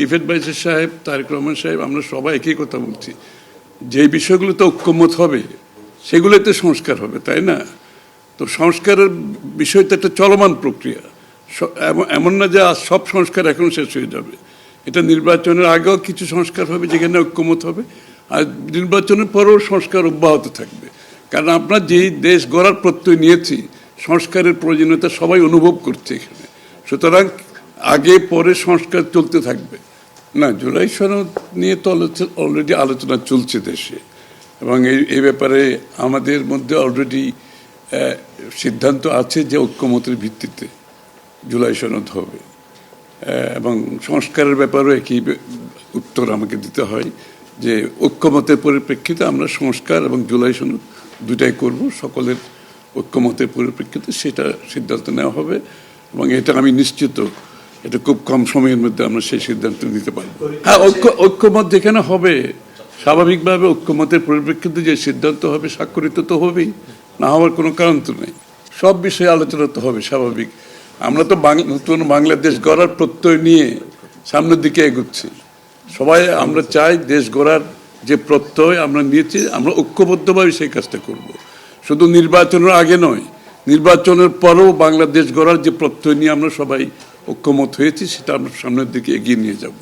Chief adviser সাহেব, তারেক রহমান সাহেব, আমরা সবাই একই কথা বলছি। যে বিষয়গুলোতে ঐক্যমত হবে সেগুলোতে সংস্কার হবে, তাই না? তো সংস্কারের বিষয়টা একটা চলমান প্রক্রিয়া। এমন না যে সব সংস্কার এখন শেষ হয়ে যাবে। এটা নির্বাচনের আগেও কিছু সংস্কার হবে যেখানে ঐক্যমত হবে, আর নির্বাচনের পরেও সংস্কার অব্যাহত থাকবে। কারণ আমরা যেই দেশ গড়ার প্রত্যয় নিয়েছি, সংস্কারের প্রয়োজনীয়তা সবাই অনুভব করছে এখানে। সুতরাং আগে পরে সংস্কার চলতে থাকবে। না, জুলাই সনদ নিয়ে তো অলরেডি আলোচনা চলছে দেশে। এবং এই এই ব্যাপারে আমাদের মধ্যে অলরেডি সিদ্ধান্ত আছে যে ঐক্যমতের ভিত্তিতে জুলাই সনদ হবে। এবং সংস্কারের ব্যাপারেও একই উত্তর আমাকে দিতে হয় যে ঐক্যমতের পরিপ্রেক্ষিতে আমরা সংস্কার এবং জুলাই সনদ দুটাই করব, সকলের ঐক্যমতের পরিপ্রেক্ষিতে সেটা সিদ্ধান্ত নেওয়া হবে। এবং এটা আমি নিশ্চিত এটা খুব কম সময়ের মধ্যে আমরা সেই সিদ্ধান্ত নিতে পারব হ্যাঁ ঐক্য ঐক্যমত যেখানে হবে স্বাভাবিকভাবে ঐক্যমতের পরিপ্রেক্ষিতে যে সিদ্ধান্ত হবে স্বাক্ষরিত তো হবেই না হওয়ার কোনো কারণ তো নেই। সব বিষয়ে আলোচনা তো হবে স্বাভাবিক। আমরা তো নতুন বাংলাদেশ গড়ার প্রত্যয় নিয়ে সামনের দিকে এগুচ্ছি। সবাই আমরা চাই দেশ গড়ার যে প্রত্যয় আমরা নিয়েছি আমরা ঐক্যবদ্ধভাবে সেই কাজটা করব। শুধু নির্বাচনের আগে নয় নির্বাচনের পরেও বাংলাদেশ গড়ার যে প্রত্যয় নিয়ে আমরা সবাই ঐক্যমত হয়েছি সেটা আমরা সামনের দিকে এগিয়ে নিয়ে যাব।